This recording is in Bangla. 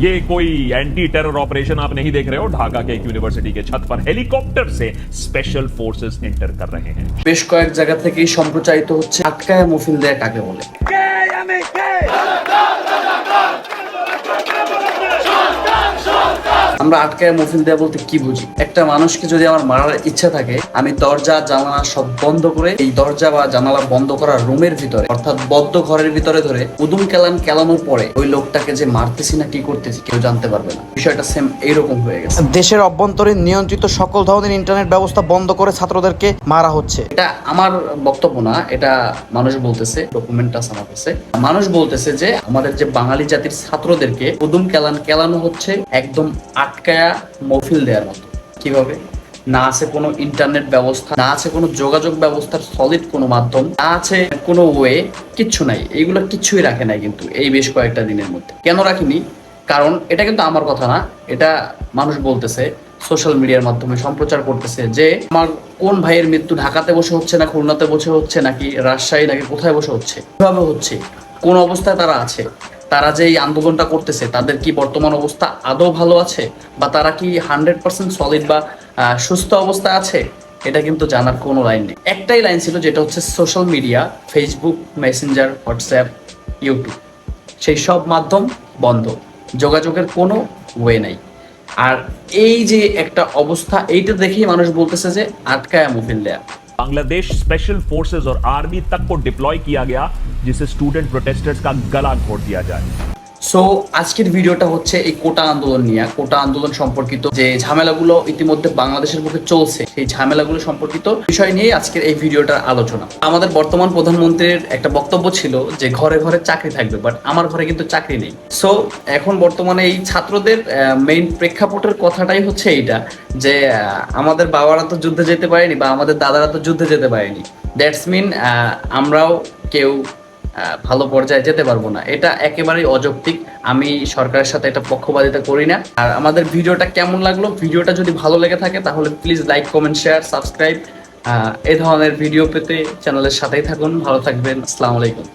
ये कोई एंटी टेरर ऑपरेशन आप नहीं देख रहे हो ढाका के एक यूनिवर्सिटी के छत पर हेलीकॉप्टर से स्पेशल फोर्सेस एंटर कर रहे हैं বেশ কয়েক জায়গা থেকেই সম্প্রচারিত হচ্ছে আটকায় মফিল দেয়া কাকে বলে আমরা আটকায় মফিল দেয়া বলতে কি বুঝি? একটা মানুষকে যদি আমার মারার ইচ্ছা থাকে আমি দরজা জানালা সব বন্ধ করে এই দরজা বা জানালা বন্ধ করা রুমের ভিতরে অর্থাৎ বদ্ধ ঘরের ভিতরে ধরে উদুম কেলান কেলানোর পরে ওই লোকটাকে যে মারতেছি না কি করতেছি কেউ জানতে পারবে না। বিষয়টা সেম এইরকম হয়ে গেছে। দেশের অভ্যন্তরীণ নিয়ন্ত্রিত সকল ধরনের ইন্টারনেট ব্যবস্থা বন্ধ করে ছাত্রদেরকে মারা হচ্ছে। এটা আমার বক্তব্য না এটা মানুষ বলতেছে ডকুমেন্ট আছে আমার কাছে। মানুষ বলতেছে যে আমাদের যে বাঙালি জাতির ছাত্রদেরকে উদুম কেলান কেলানো হচ্ছে একদম আটকায়া মফিল দেওয়ার মতো। কীভাবে? না আছে কোনো ইন্টারনেট ব্যবস্থা, না আছে কোনো যোগাযোগ ব্যবস্থার সলিড কোনো মাধ্যম, না আছে কোনো ওয়ে কিচ্ছু নাই। এইগুলো কিচ্ছুই রাখে নাই কিন্তু এই বেশ কয়েকটা দিনের মধ্যে। কেন রাখিনি? কারণ এটা কিন্তু আমার কথা না, এটা মানুষ বলতেছে সোশ্যাল মিডিয়ার মাধ্যমে সম্প্রচার করতেছে যে, আমার কোন ভাইয়ের মৃত্যু ঢাকাতে বসে হচ্ছে না খুলনাতে বসে হচ্ছে নাকি রাজশাহী নাকি কোথায় বসে হচ্ছে? কীভাবে হচ্ছে? কোন অবস্থায় তারা আছে? তারা যে এই আন্দোলনটা করতেছে তাদের কি বর্তমান অবস্থা আদৌ ভালো আছে বা তারা কি হান্ড্রেড পার্সেন্ট সলিড বা আহ, সুস্থ অবস্থা আছে এটা কিন্তু জানার কোনো লাইন নেই একটাই লাইন ছিল যেটা হচ্ছে social media Facebook Messenger WhatsApp YouTube সেই সব মাধ্যম বন্ধ যোগাযোগের কোনো ওয়ে নাই আর এই যে একটা অবস্থা এইটা দেখেই মানুষ বলতেছে যে আটকায় মুভিল দেয়া बांग्लादेश स्पेशल फोर्सेस और आर्मी तक को डिप्लॉय किया गया जिससे स्टूडेंट प्रोटेस्टर्स का गला घोट दिया जाए সো আজকের ভিডিওটা হচ্ছে এই কোটা আন্দোলন নিয়ে কোটা আন্দোলন সম্পর্কিত যে ঝামেলাগুলো ইতিমধ্যে বাংলাদেশের মধ্যে চলছে সেই ঝামেলাগুলো সম্পর্কিত বিষয় নিয়ে আজকের এই ভিডিওটার আলোচনা আমাদের বর্তমান প্রধানমন্ত্রীর একটা বক্তব্য ছিল যে ঘরে ঘরে চাকরি থাকবে বাট আমার ঘরে কিন্তু চাকরি নেই সো এখন বর্তমানে এই ছাত্রদের মেইন প্রেক্ষাপটের কথাটাই হচ্ছে এইটা যে আহ, আমাদের বাবারা তো যুদ্ধে যেতে পারেনি বা আমাদের দাদারা তো যুদ্ধে যেতে পারেনি দ্যাটস মিন আমরাও কেউ আহ, ভালো পর্যায়ে যেতে পারব না। এটা একেবারেই অযৌক্তিক। আমি সরকারের সাথে এটা পক্ষপাতিতা করি না। আর আমাদের ভিডিওটা কেমন লাগল, ভিডিওটা যদি ভালো লেগে থাকে, তাহলে please like comment share subscribe এ ধরনের ভিডিও পেতে চ্যানেলের সাথেই থাকুন। ভালো থাকবেন। আসসালামু আলাইকুম।